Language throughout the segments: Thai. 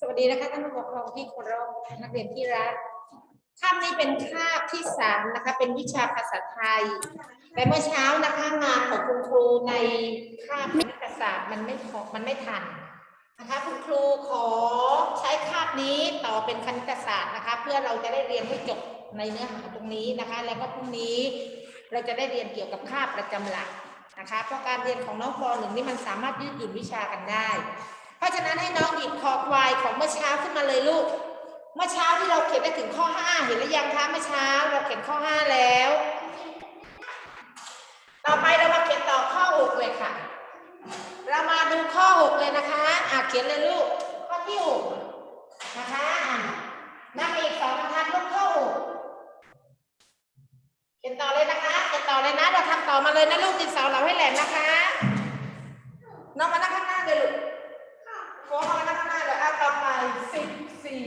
สวัสดีนะคะท่านผู้ปกครองที่เคารพนักเรียนที่รักคาบนี้เป็นคาบที่สามนะคะ เป็นวิชาภาษาไทยแต่เมื่อเช้านะคะงานของคุณครูในคาบคณิตศาสตร์มันไม่พอมันไม่ทันนะคะคุณครูขอใช้คาบนี้ต่อเป็นคณิตศาสตร์นะคะ เพื่อเราจะได้เรียนให้จบในเนื้อหาตรงนี้นะคะ แล้วก็พรุ่งนี้เราจะได้เรียนเกี่ยวกับคาบประจำหลักนะคะเพราะการเรียนของน้องปหนึ่งนี่มันสามารถยืดหยุ่นวิชากันได้ เพราะฉะนั้นให้น้องหยิบคอควายของเมื่อเช้าขึ้นมาเลยลูก เมื่อเช้าที่เราเขียนได้ถึงข้อ 5 เห็นหรือยังคะเมื่อเช้าเราเขียนข้อ 5 แล้ว ต่อไปเรามาเขียนต่อข้อ 6 เลยค่ะ เรามาดูข้อ 6 เลยนะคะอะเขียนเลยลูกข้อที่6นะคะอะนับอีกสองบรรทัดลูกข้อ 6เขียนต่อเลยนะคะเขียนต่อเลยนะ เราทำต่อมาเลยนะลูกดินสอเราให้แหลมนะคะ น้องมานั่งข้างหน้าเลยลูก โค้งมาข้างหน้าเลยอะต่อไปสิบสี่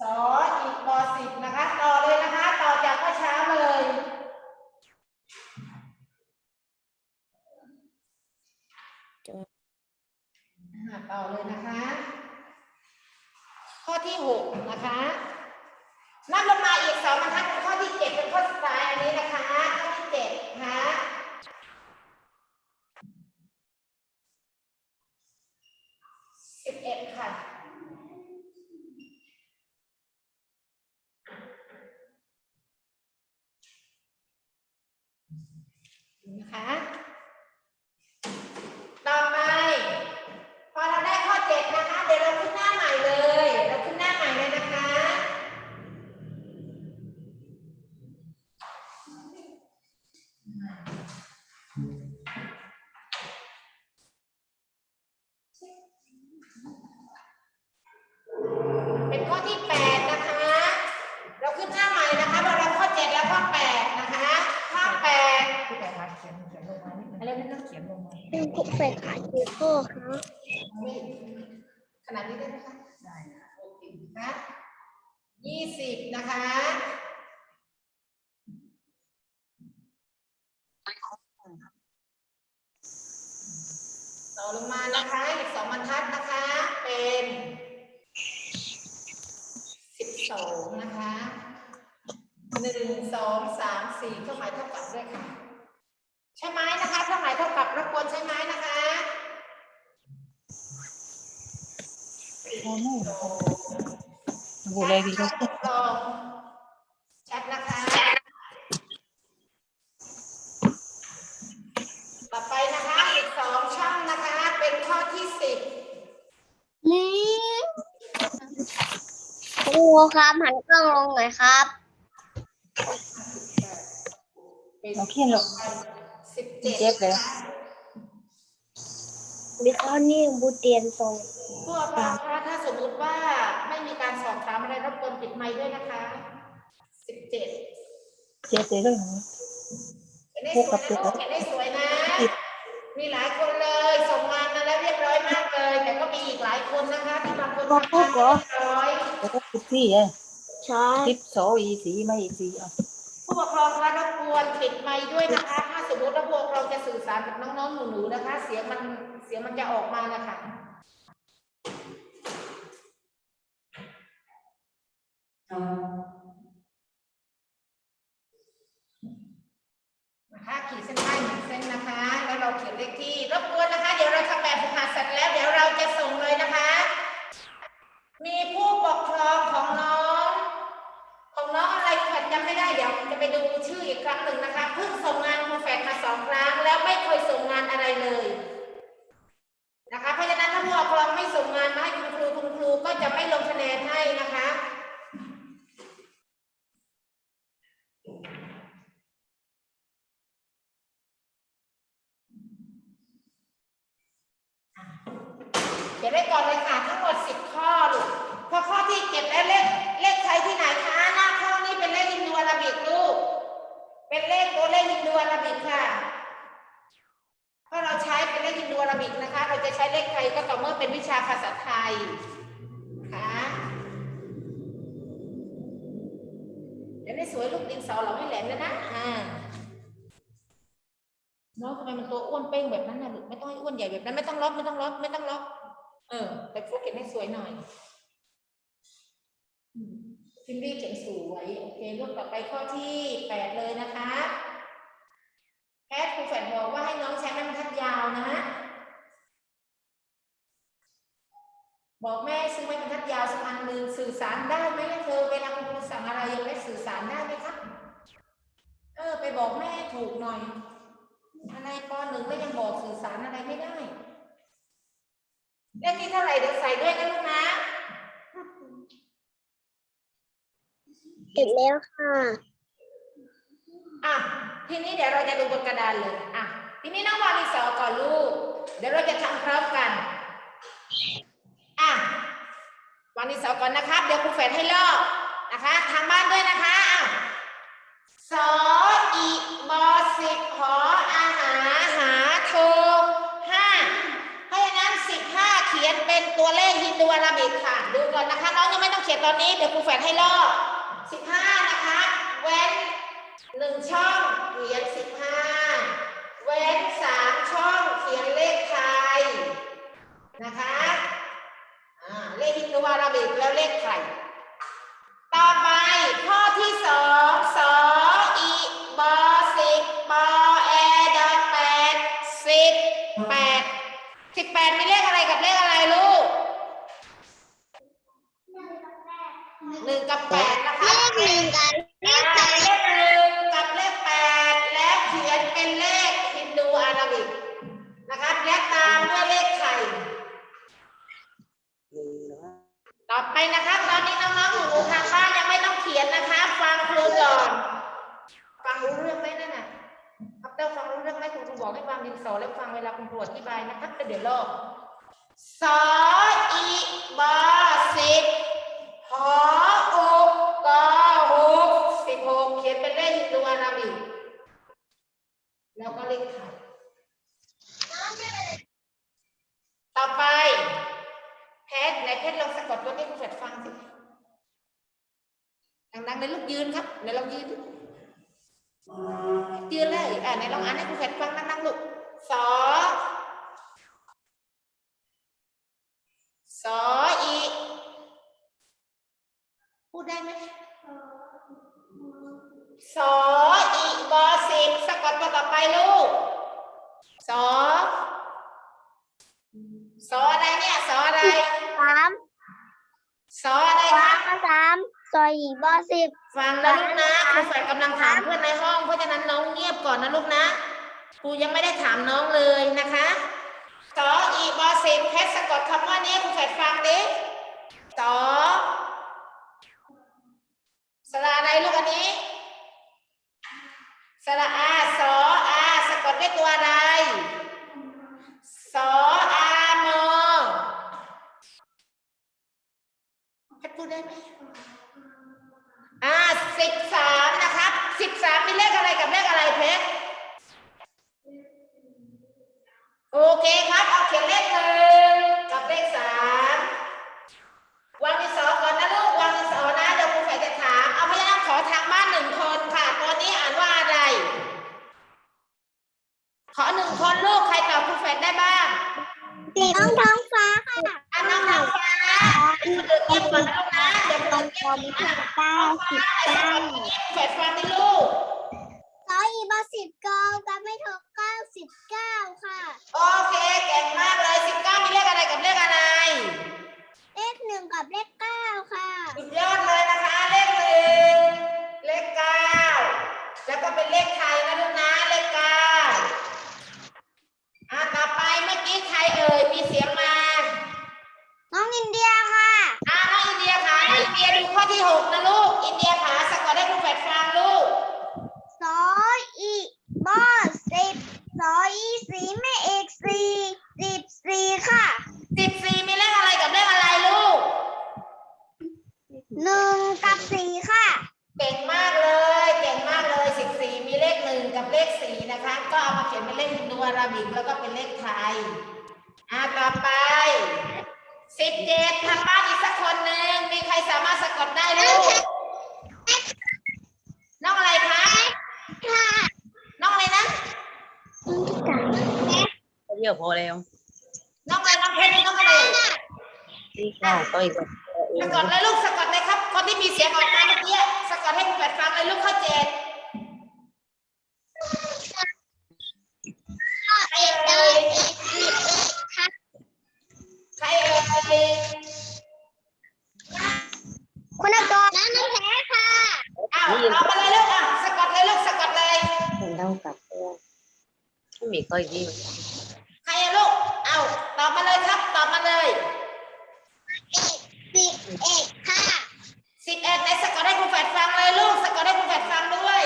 สออีกปสิบนะคะ ต่อเลยนะคะ ต่อจากเมื่อเช้าเลยต่อเลยนะคะ ข้อที่หกนะคะนับลงมาอีกสองบรรทัดเป็นข้อที่เจ็ดเป็นข้อสุดท้ายอันนี้นะคะ ข้อที่เจ็ดนะคะ สิบเอ็ดค่ะนะคะ ยี่สิบนะคะ ต่อลงมานะคะอีกสองบรรทัดนะคะ เป็นสิบสองนะคะหนึ่งสองสามสี่เครื่องหมายเท่ากับด้วยค่ะ ใช่ไหมนะคะเครื่องหมายเท่ากับรบกวนใช่ไหมนะคะโอ้โห บุเลยดีก็ลองแชทนะคะต่อไปนะคะอีกสองช่องนะคะ เป็นข้อที่สิบนี่ครูครับหันกล้องลงหน่อยครับเป็นเราเขียนลงสิบเจ็ดเจ็ บเลยมีข้อนี้บูเตียนตรงพวกเราคะถ้าสมมุติว่าไม่มีการสอบถามอะไรรบกวนปิดไมค์ด้วยนะคะสิบเจ็ดเจ็บเลยเขียนได้สวยนะลูกเขียนได้สวยนะ มีหลายคนเลยส่งงานมาแล้วเรียบร้อยมากเลย แต่ก็มีอีกหลายคนนะคะที่บางคนทำงานไม่เรียบร้อย แล้วก็สิบสี่เองใช่ สิบสองอีสีไม่อีสีอะผู้ ปกครองคะรบกวนปิดไมค์ด้วยนะคะ ถ้าสมมติว่าพวกเราจะสื่อสารกับน้องๆหนูๆนะคะ เสียงมันเสียงมันจะออกมานะคะนะคะขีดเส้นใต้หนึ่งเส้นนะคะ แล้วเราเขียนเลขที่รบกวนนะคะ เดี๋ยวเราทำแบบฝึกหัดเสร็จแล้ว เดี๋ยวเราจะส่งเลยนะคะ มีผู้ปกครองของน้อง งน้องอะไรแฟดจำไม่ได้เดี๋ยวจะไปดูชื่ออีกครั้งหนึ่งนะคะเพิ่งส่งงานครูแฟดมาสองครั้ง แล้วไม่เคยส่งงานอะไรเลยนะคะเพราะฉะนั้นถ้าผู้ปกครองไม่ส่งงานมาให้คุณครูคุณครูก็จะไม่ลงคะแนนให้นะคะ เขียนไว้ก่อนเลยค่ะทั้งหมดสิบข้อลูกพอข้อที่เก็บแล้วเลขเลขไทยที่ไหนคะหน้าข้อนี้เป็นเลขฮินดูอาราบิกลูก เป็นเลขตัวเลขฮินดูอาราบิกค่ะเพราะเราใช้เป็นเลขฮินดูอาราบิกนะคะ เรา จะใช้เลขไทยก็ต่อเมื่อเป็นวิชาภาษาไทยค่ะเดี๋ยวได้สวยลูกดินสอเราให้แหลมเลยนะอ่าน้องทำไมมันตัวอ้วนเป้งแบบนั้นนะลูกไม่ต้องให้อ้วนใหญ่แบบนั้นไม่ต้องล็อกไม่ต้องล็อกไม่ต้องล็อกเออไปโฟกัสให้สวยหน่อยพิมพ์รีเขียนสวยโอเคลูกต่อไปข้อที่แปดเลยนะคะแพทย์ครูแฝดบอกว่าให้น้องใช้ไม้บรรทัดยาวนะ บอกแม่ซื้อไม้บรรทัดยาวสักอันหนึ่งสื่อสารได้ไหมเธอเวลาคุณครูสั่งอะไรยังไม่สื่อสารได้ไหมคะเออ ไปบอกแม่ถูกหน่อยอะไรปหนึ่งก็ยังบอกสื่อสารอะไรไม่ได้เลขที่เท่าไหร่เดี๋ยวใส่ด้วยนะลูกนะเสร็จแล้วค่ะอะทีนี้เดี๋ยวเราจะดูบนกระดานเลยอะทีนี้น้องวางดินสอก่อนลูก เดี๋ยวเราจะทำพร้อมกันอะ วางดินสอก่อนนะครับ เดี๋ยวครูแฝดให้ลอกนะคะ ทางบ้านด้วยนะคะสออีบอสิบหออาหาหาโทห้าเพราะฉะนั้นสิบห้าเขียนเป็นตัวเลขฮินดูอาราบิกค่ะ ดูก่อนนะคะ น้องยังไม่ต้องเขียนตอนนี้ เดี๋ยวครูแฝดให้ลอกสิบห้านะคะ เว้นหนึ่งช่องเขียนสิบห้าเว้นสามช่องเขียนเลขไทยนะคะ ฮินดูอาราบิกแล้วเลขไข่ต่อไปข้อที่สอง ไปนะครับ ตอนนี้น้องๆหนูทางบ้านยังไม่ต้องเขียนนะคะ ฟังครูก่อน ฟังรู้เรื่องไหมนั่นน่ะครับเต้าฟังรู้เรื่องไหมคุณครูบอกให้วางดินสอแล้วฟังเวลาคุณครูอธิบายนะครับเดี๋ยวลอกสออีบอสิบหออกกอหกสิบหกเขียนเป็นเลขฮินดูอาราบิกแล้วก็เลขไทยต่อไป แพทย์ไหนแพทย์ลองสะกดตัวนี้คุณแฟดฟังสิดังๆในลูก ยืนครับไหนลองยืนดิยืนเลยอ่าไหนลองอ่านให้คุณแฟดฟังดังๆลูกสอสออีพูดได้ไหมสออีบอสิบสะกดตัวต่อไปลูกสอสออะไรเนี่ยสออะไร สาม สออะไร สา คะ มสาม ซอยอีกบอสิบฟังนะลูกนะครูฝ่กำลังถามเพื่อนในห้องเพราะฉะนั้นน้องเงียบก่อนนะลูกนะครูยังไม่ได้ถามน้องเลยนะคะสออีบอสิบเพชรสะกดคำว่านี้ครูฝ่ฟังดิสอสระอะไรลูกอันนี้สระอาสออาสะกดด้วยตัวอะไรสออามอเพชรพูดได้ไหม อ่าสิบสามนะครับสิบสามมีเลขอะไรกับเลขอะไรเพชรโอเคครับ เอาเขียนเลขหนึ่งกับเลขสามวางดินสองก่อนนะลูกวางดินสองนะเดี๋ยวครูฝ่ายจะถาม เอาพยายามขอทางบ้านหนึ่งคนค่ะตัวนี้อ่านว่าอะไร ขอหนึ่งคนลูกใครตอบครูฝ่ายได้บ้างน้องท้องฟ้าค่ะ อ่าน้องทางฟ้านะเดี๋ยวเงียบก่อนนะลูกนะเดี๋ยวตเปิอดนเงีคยอบมก่อนสิบนะเก้าสิบเก้าฝ่ายฟังดิลูกซอยอีกบอสิบเก้ากับไม่ถกเก้าสิบเก้าค่ะ โอเคเก่งมากเลยสิบเก้ามีเลขอะไรกับเลขอะไร เลขหนึ่งกับเลขเก้าค่ะ สุดยอดเลยนะคะ เลขหนึ่งเลขเก้าแล้วก็เป็นเลขไทยนะลูกนะเลขเก้าอะต่อไปเมื่อกี้ใครเอ่ยมีเสียงมา น้องอินเดียค่ะ อะน้องอินเดียขาน้องอินเดียดูข้อที่หกนะลูก อินเดียขาสะกดให้ครูแฝดฟังลูก ซออีบอสิบซออีสีไม่เอกสี่สิบสี่ค่ะ สิบสี่มีเลขอะไรกับเลขอะไรลูก หนึ่งกับสี่ค่ะ เก่งมากเลย เก่งมากเลยสิบสี่มีเลขหนึ่งกับเลขสี่นะคะ ก็เอามาเขียนเป็นเลขฮินดูอาราบิกแล้วก็เป็นเลขไทย อ่าต่อไปสิบเจ็ดทางบ้านอีกสักคนหนึ่งมีใครสามารถสะกดได้ลูกน้องอะไรคะ ค่ะ น้องอะไรนะ เดียวพอแล้ว น้องอะไรน้องเพชรน้องอะไร นี่ค่ะต่อยกับเอสะงกดเลยลูกสะกดเลยครับ คนที่มีเสียงออกมาเมื่อกี้สะกดให้คุณแปดฟังเลยลูกข้อเจ็ดใครเอ่ยใครเอ่ยคุณกรน้ำมันแพ้ค่ะอ้าวเอามาเลยลูกอะสะกดเลยลูกสะกดเลยเป็นเท่ากับเพื่อนไม่มีก้อยยิ้ม ใครอะลูกเอาตอบมาเลยครับตอบมาเลย สิบ เอ็ดค่ะสิบเอ็ดในสะกดให้คุณแปดฟังเลยลูกสะกดให้คุณแปดฟังด้วย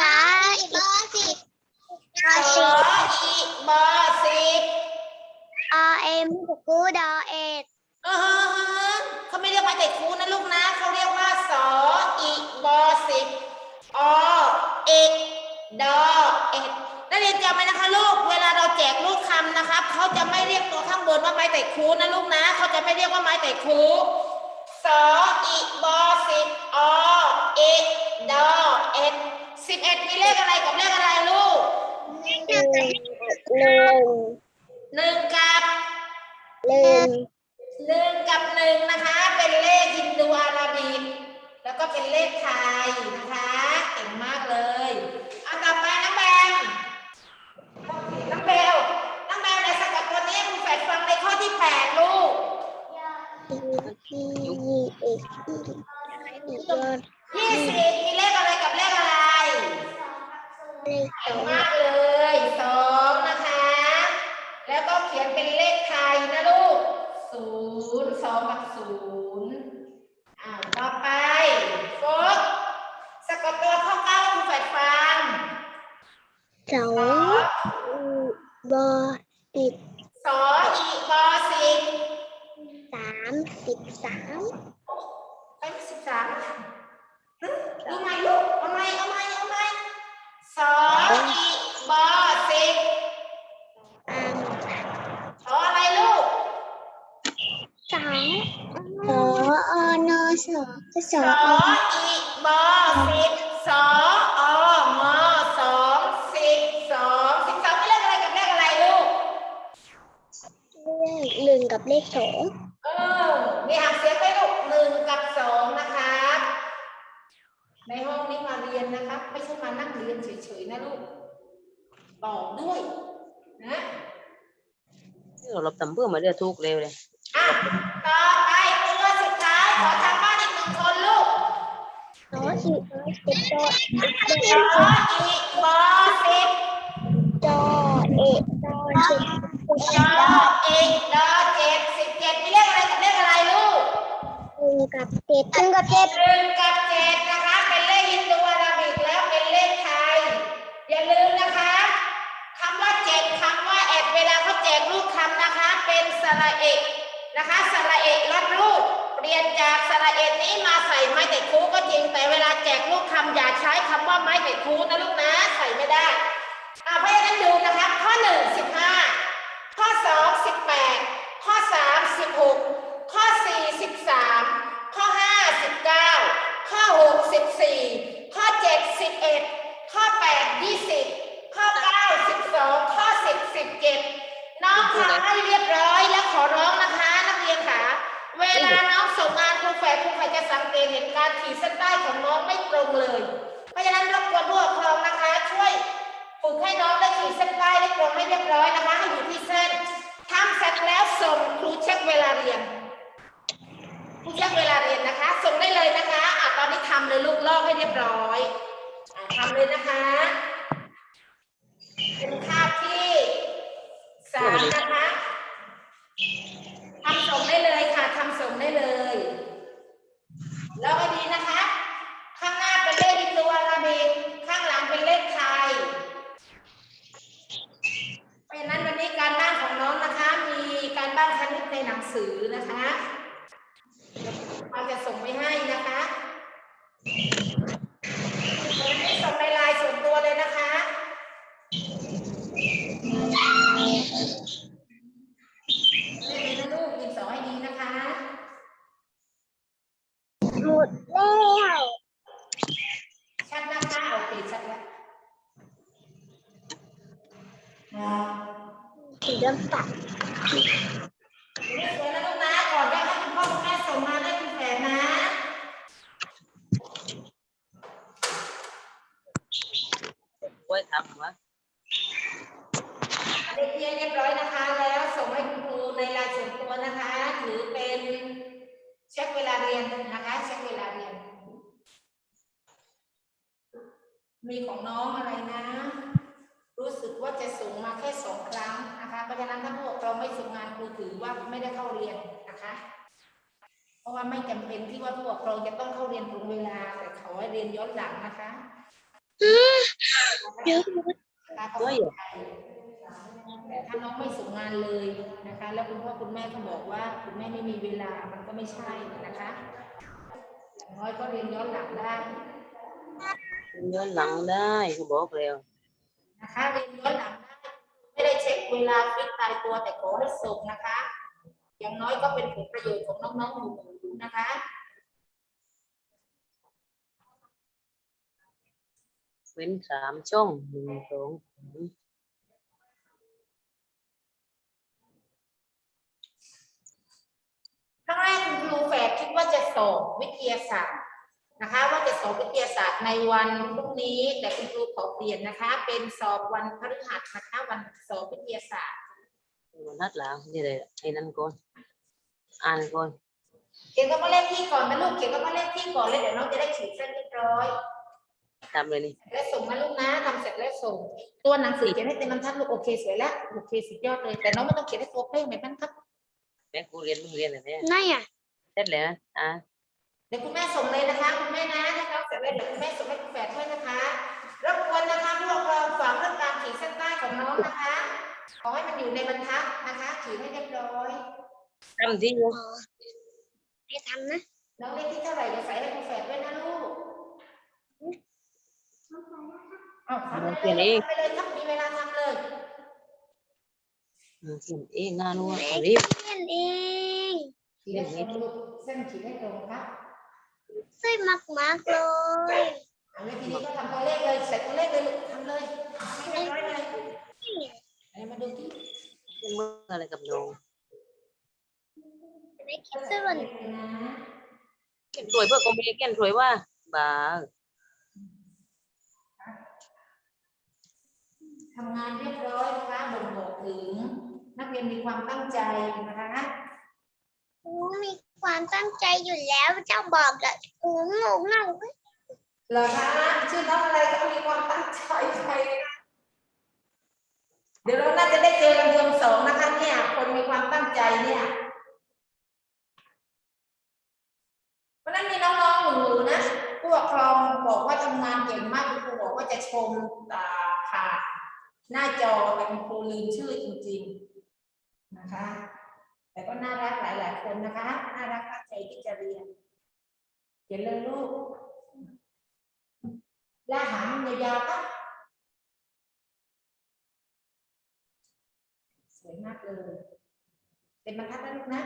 สามเบอร์สิบสออีบอสิบ R M กูดอเอ็ดอือฮะเขาไม่เรียกว่าเด็กครูนะลูกนะเขาเรียกว่าสออีบอสิบอเอกดอเอ็ด นักเรียนจำไว้นะคะลูก เวลาเราแจกลูกคำนะครับเขาจะไม่เรียกตัวข้างบนว่าไม้แต่ครูนะลูกนะเขาจะไม่เรียกว่าไม้แต่ครูสออีบอสิบอเอดอเอ็ดสิบเอ็ดมีเลขอะไรกับเลขอะไรลูกหนึ่งหนึ่งกับหนึ่งหนึ่งกับหนึ่งนะคะ เป็นเลขฮินดูอาราบิกแล้วก็เป็นเลขไทยนะคะ เก่งมากเลยเอาต่อไปน้องแบ น้องเบลน้องแบมในสกัดตัวนี้คุณแฝดฟังในข้อที่แปดลูกยี่เอ็ดยอดยี่สิบมีเลขอะไรกับเลขอะไรเลขสเก่องมากเลยสองนะคะ แล้วก็เขียนเป็นเลขไทยนะลูกศูนย์สองกับศูนย์อ่าต่อไปโฟกสะกดตัวข้อเก้าคุณแฝดฟังสอง บ มาเรียนนะคะไม่ใช่มานั่งเรียนเฉยๆนะลูกตอบด้วยนะเราหลบตำเพื่อมาเรียกทุกเร็วเลยอะต่อไปตัวสุดท้ายขอทางบ้านอีกหนึ่งคนลูกสออีกสิบจอสออีบอสิบจอเอ็ดจอสิบจออีดอเจ็ดสิบเจ็ดมีเลขอะไรกับเลขอะไรลูกหนึ่งกับเจ็ดหนึ่งกับเจ็ดหนึ่งกับเจ็ดนะคะ เอกนะคะสระเอกลดรูปเปลี่ยนจากสระเอกนี้มาใส่ไม้เด็กคูก็จริงแต่เวลาแจกลูกคำอย่าใช้คำว่าไม้เด็กคูนะลูกนะใส่ไม่ได้อ่าเพราะฉะนั้นดูนะคะข้อหนึ่งสิบห้าข้อสองสิบแปดข้อสามสิบหกข้อสี่สิบสามข้อห้าสิบเก้าข้อหกสิบสี่ข้อเจ็ดสิบเอ็ดข้อแปดยี่สิบข้อเก้าสิบสองข้อสิบสิบเจ็ดน้องทำให้เรียบร้อยและขอร้องนะคะนักเรียนค่ะ เวลาน้องส่งงานครูแฝดครูแฝดจะสังเกตเห็นการขีดเส้นใต้ของน้องไม่ตรงเลย เพราะฉะนั้นรบกวนผู้ปกครองนะคะ ช่วยฝึกให้น้องได้ขีดเส้นใต้ได้ตรงให้เรียบร้อยนะคะให้อยู่ที่เส้นทำเสร็จแล้วส่งครูเช็คเวลาเรียนครูเช็คเวลาเรียนนะคะ ส่งได้เลยนะคะอะตอนนี้ทำเลยลูกลอกให้เรียบร้อยอะทำเลยนะคะเป็นคาบที่ สามนะคะทำส่งได้เลยค่ะทำส่งได้เลย แล้วก็ดีนะคะ ข้างหน้าเป็นเลขฮินดูอาราบิกข้างหลังเป็นเลขไทย เพราะฉะนั้นวันนี้การบ้านของน้องนะคะ มีการบ้านคณิตในหนังสือนะคะเราจะส่งไปให้นะคะวันนี้ส่งในไลน์ส่วนตัวเลยนะคะเล่นนะลูกยินสอให้ดีนะคะ หมดแล้ว ชัดนะคะโอเคชัดแล้ว โอเค สีเริ่มตัด สวยนะลูกนะก่อนได้ให้คุณพ่อคุณแม่ส่งมาได้คุณแฝดนะ ไว้ทำวะ เด็กเรียนเรียบร้อยนะคะ แล้วส่งให้คุณครูในไลน์ส่วนตัวนะคะ ถือเป็นเช็คเวลาเรียนนะคะ เช็คเวลาเรียน มีของน้องอะไรนะ รู้สึกว่าจะส่งมาแค่สองครั้งนะคะ เพราะฉะนั้นถ้าพวกเราไม่ส่งงานครูถือว่าไม่ได้เข้าเรียนนะคะ เพราะว่าไม่จำเป็นที่ว่าพว กเราจะต้องเข้าเรียนตรงเวลา แต่เขาให้เรียนย้อนหลังนะคะเดี๋ยวนะคะเขาเข้าใจแต่ถ้าน้องไม่ส่งงานเลยนะคะ แล้วคุณพ่อคุณแม่ก็บอกว่าคุณแม่ไม่มีเวลามันก็ไม่ใช่นะคะอย่างน้อยก็เรียนย้อนหลังได้ย้อนหลังได้เขาบอกแล้วนะคะเรียนย้อนหลังได้ไม่ได้เช็คเวลาฟิกตายตัวแต่ขอให้ส่งนะคะ อย่างน้อยก็เป็นผลประโยชน์ของน้องๆหนูๆนะคะ ว้นสามช่องหนึ่งสองสามครั้งแรกคุณครูแฝดคิดว่าจะสอบวิทยาศาสตร์นะคะ ว่าจะสอบวิทยาศาสตร์ในวันพรุ่งนี้ แต่คุณครูขอเปลี่ยนนะคะ เป็นสอบวันพฤหัสนะคะวันสอบวิทยาศาสตร์มันนัดแล้วนี่เลยไอ้นั่นก่อนอ่านก่อนเขียนคำว่าเลขที่ก่อนนะลูกเขียนคำว่าเลขที่ก่อนเลยเดี๋ยวน้องจะได้ขีดเส้นเรียบร้อย ทำเลยนี่แล้วส่งมาลูกนะทำเสร็จแล้วส่ง ตัวหนังสือเขียนให้เต็มบรรทัดลูกโอเคสวยแล้วโอเคสุดยอดเลย แต่น้องไม่ต้องเขียนให้ตัวเป้งแบบนั้นครับแม่กูเรียนมึงเรียนอะไรเนี่ยไหนอะเสร็จแล้วอะเดี๋ยวคุณแม่ส่งเลยนะคะคุณแม่นะนะคะเสร็จแล้วเดี๋ยวคุณแม่ส่งให้คุณแฝดด้วยนะคะรบกวนนะคะพวกเราฝากเรื่องการขีดเส้นใต้ของน้องนะคะขอให้มันอยู่ในบรรทัดนะคะขีดให้เรียบร้อยทำที่อ๋อให้ทำนะน้องเลขที่เท่าไหร่เดี๋ยวใส่ให้คุณแฝดด้วยนะลูกเอาทำไปเลยทำไปเลยครับมีเวลาทำเลยเขียนเองงานว่ารีบเขียนเองขีดให้ตรงลูกเส้นขีดให้ตรงครับสวยมากมากๆเลยเอาเลยทีนี้ก็ทำตัวเลขเลยใส่ตัวเลขเลยลูกทำเลยให้เรียบร้อยเลยไหนมาดูที่เมื่ออะไรกับน้องจะได้คิดส่วนนะเขียนสวยเพื่อคอมเมดี้เขียนสวยว่าบ้า ทำงานเรียบร้อยนะคะบ่งบอกถึง นักเรียนมีความตั้งใจนะคะครูมีความตั้งใจอยู่แล้วเจ้าบอกกับครูงงงงเหรอคะชื่อน้องอะไรก็มีความตั้งใจไปนะเดี๋ยวเราน่าจะได้เจอกันเดือนสองนะคะ เนี่ย คนมีความตั้งใจเนี่ยเพราะฉะนั้นมีน้องๆหนูๆนะผู้ปกครองบอกว่าทำงานเก่งมากคุณครูบอกว่าจะชมอ่าผ่าน หน้าจอแต่คุณครูลืมชื่อจริง ๆนะคะ แต่ก็น่ารักหลาย ๆ คนนะคะ น่ารักตั้งใจที่จะเรียนเขียนเลยลูกลาหางยาวๆปะสวยมากเลยเป็นบรรทัดนะลูกนะ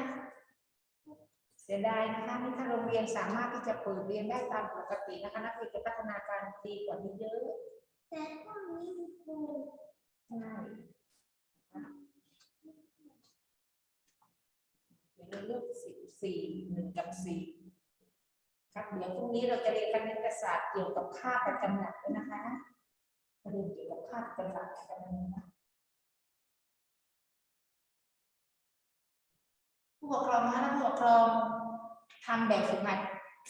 เสียดายนะคะนี่ถ้าโรงเรียนสามารถที่จะเปิดเรียนได้ตามปกตินะคะนักเรียนจะพัฒนาการดีกว่านี้เยอะแต่พวกนี้ครู ใช่เดี๋ยวเราเลือกสิบสี่หนึ่งกับสี่ครับเดี๋ยวพรุ่งนี้เราจะเรียนคณิตศาสตร์เกี่ยวกับค่าประจำหลักด้วยนะคะเรียนเกี่ยวกับค่าประจำหลักกันนะผู้ปกครองนะคะผู้ปกครองทำแบบฝึกหัด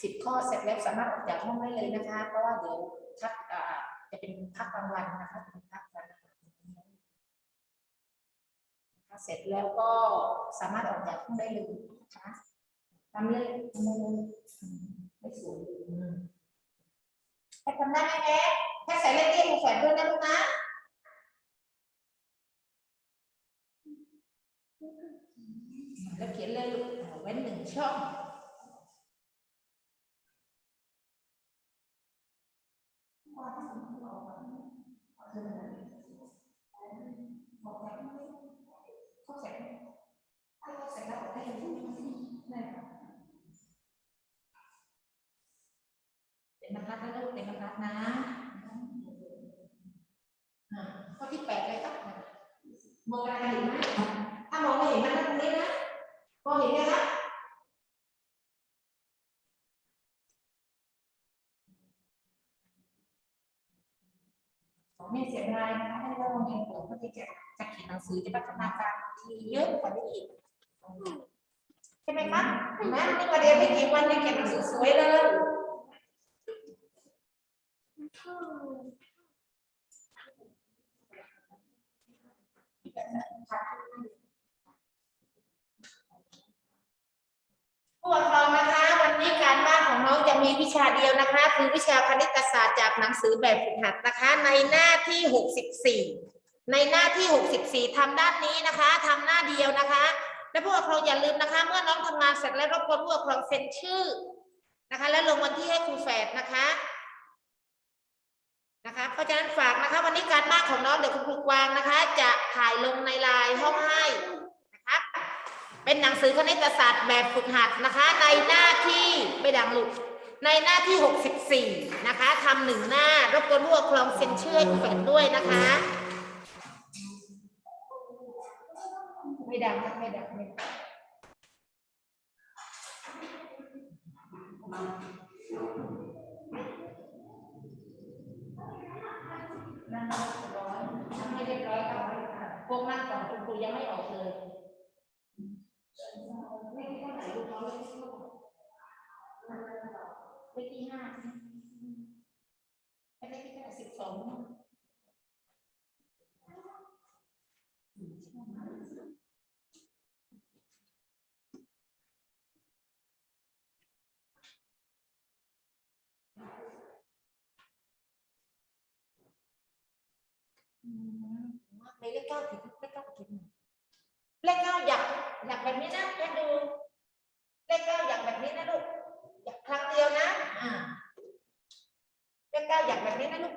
สิบข้อเสร็จแล้วสามารถออกจากห้องได้เลยนะคะ เพราะว่าเดี๋ยวชักจะเป็นพักกลางวันนะคะเป็นพัก นะคะเสร็จแล้วก็สามารถออกจากห้องได้เลยนะคะทำเลยทำเลยอืมไม่สวยแค่ทำได้ไหมแค่แค่ใส่เลขที่ผูกแขนด้วยนะลูกนะแล้วเขียนเลยลูกเอาเว้นหนึ่งช่อง เป็นบรรทัดนะลูกเป็นบรรทัดนะข้อที่แปดเลยครับมองอะไรเห็นไหมถ้ามองไม่เห็นมันตรงนี้นะมองเห็นไหมคะไม่เสียดายนะคะให้เราลงเรียนผมเพื่อที่จะจะเขียนหนังสือจะพัฒนาการดีเยอะกว่านี้อีก ใช่ไหมคะเห็นไหมนี่มาเรียนไม่กี่วันยังเขียนหนังสือสวยเลยผู้ปกครองนะคะ วันนี้การบ้านของน้องจะมีวิชาเดียวนะคะ คือวิชาคณิตศาสตร์จากหนังสือแบบฝึกหัดนะคะ ในหน้าที่ 64 ในหน้าที่ 64ทำด้านนี้นะคะทำหน้าเดียวนะคะ และผู้ปกครองอย่าลืมนะคะ เมื่อน้องทำงานเสร็จแล้วรบกวนผู้ปกครองเซ็นชื่อนะคะและลงวันที่ให้ครูแฝดนะคะนะคะเพราะฉะนั้นฝากนะคะ วันนี้การบ้านของน้องเดี๋ยวคุณครูกวางนะคะ จะถ่ายลงในไลน์ห้องให้นะคะเป็นหนังสือคณิตศาสตร์แบบฝึกหัดนะคะ ในหน้าที่ไม่ดังลูกในหน้าที่ 64 นะคะทำหนึ่งหน้ารบกวนผู้ปกครองเซ็นชื่อให้ครูแฝดด้วยนะคะ ไม่ดังนะไม่ดังไม่ดังนั่งร้อยนั่งให้เรียบร้อยก่อนพวกนั่งก่อนคุณครูยังไม่ออกเลยเลขที่เท่ไหร่ลูกน้องเขที่เท่าเลขที่ห้าเลขที่เท่าไหร่สิบสอง เลขเก้าผิดเลขเก้าผิดหนึ่งเลขเก้าอยากอยากแบบนี้นะแค่ดู เลขเก้าอยากแบบนี้นะลูกอยากครั้งเดียวนะ อ่า เลขเก้าอยากแบบนี้นะลูก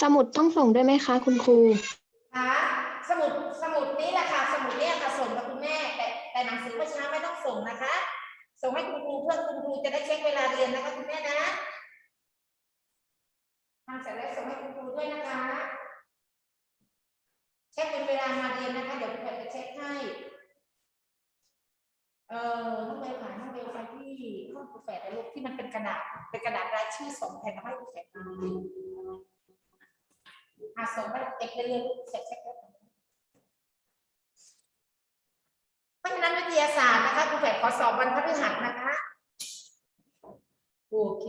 สมุดต้องส่งด้วยไหมคะ คุณครูค่ะสมุดสมุดนี้แหละค่ะ สมุดเนี้ค่ะส่งกับคุณแม่ แต่แต่หนังสือเมื่อเช้าไม่ต้องส่งนะคะ ส่งให้คุณครูเพื่อคุณครูจะได้เช็คเวลาเรียนนะคะคุณแม่นะ ทำเสร็จแล้วส่งให้คุณครูด้วยนะคะเช็คเป็นเวลามาเรียนนะคะ เดี๋ยวคุณครูจะเช็คให้ เออน้องเบลค่ะน้องเบลไปที่ห้องครูแฝดนะลูกที่มันเป็นกระดาษเป็นกระดาษรายชื่อสองแผ่นเอาให้ครูแฝดดูอะส่งไปเก็บเรียนลูกเสร็จเช็คแล้วเพราะฉะนั้นวิทยาศาสตร์นะคะครูแฝดขอสอบวันพฤหัสนะคะโอเค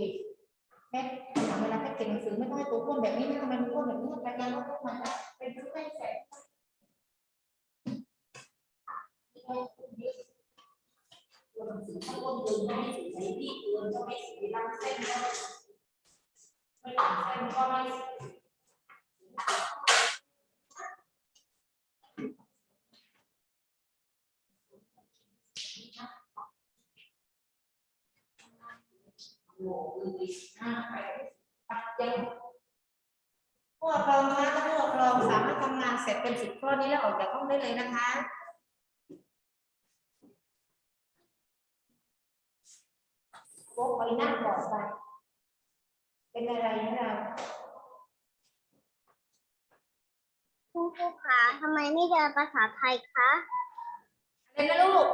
แม่ถามเวลาแม่ เก่งหนังสือไม่ต้องให้ตัวอ้วนแบบนี้นะทำไมมันอ้วนแบบนี้รายงานเราต้องมาเป็นผู้ให้แฝดตัวหนังสือถ้าอ้วนเกินไม่ให้สีใส่พี่เกินก็ไม่สีลำเส้นนะไม่ลำเส้นก็ไม่โอ้ยอ่าไป ยังผู้ปกครองคะถ้าผู้ปกครองสามารถทำงานเสร็จเป็นสิบข้อนี้แล้วออกจากห้องได้เลยนะคะโป๊ะไปนั่งก่อนไปเป็นอะไรนะเราคุณครูคะทำไมไม่เรียนภาษาไทยคะอะไรนะลูก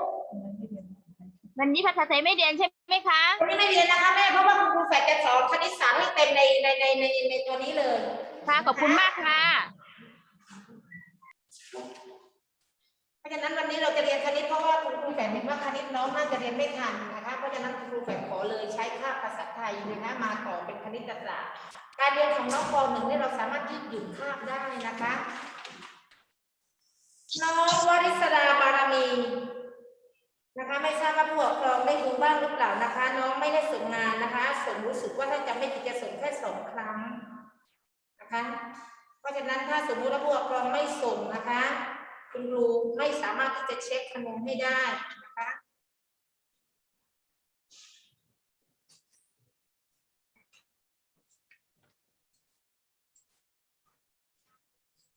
วันนี้ภาษาไทยไม่เรียนใช่ไหมคะวันนี้ไม่เรียนนะคะแม่เพราะว่าคุณครูแฝดจะสอนคณิตศาสตร์ให้เต็มในในในในในตัวนี้เลยค่ะขอบคุณมากค่ะ เพราะฉะนั้นวันนี้เราจะเรียนคณิตเพราะว่าคุณครูแฝดเห็นว่าคณิตน้องน่าจะเรียนไม่ทันนะคะเพราะฉะนั้นคุณครูแฝดขอเลยใช้คาบภาษาไทยนะคะมาต่อเป็นคณิตศาสตร์การเรียนของน้องปหนึ่งเนี่ยเราสามารถยืดหยุ่นคาบได้นะคะน้องวริศดาบารมี นะคะไม่ทราบว่าผู้ปกครองได้ดูบ้างหรือเปล่านะคะ น้องไม่ได้ส่งงานนะคะส่งรู้สึกว่าถ้าจำไม่ผิดจะส่งแค่สองครั้งนะคะเพราะฉะนั้นถ้าสมมุติว่าผู้ปกครองไม่ส่งนะคะ คุณครูไม่สามารถที่จะเช็คคะแนนให้ได้นะคะ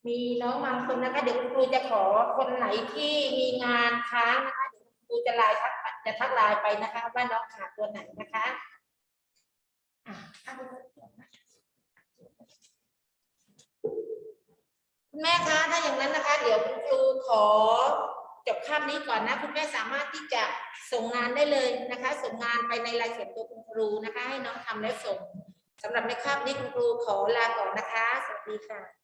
มีน้องบางคนนะคะ เดี๋ยวคุณครูจะขอคนไหนที่มีงานค้างนะ ครูจะลายทักจะทักลายไปนะคะว่าน้องขาดตัวไหนนะคะคุณแม่คะถ้าอย่างนั้นนะคะ เดี๋ยวคุณครูขอจบคาบนี้ก่อนนะ คุณแม่สามารถที่จะส่งงานได้เลยนะคะ ส่งงานไปในรายเสียนตัวคุณครูนะคะ ให้น้องทำและส่ง สำหรับในคาบนี้คุณครูขอลาก่อนนะคะ สวัสดีค่ะ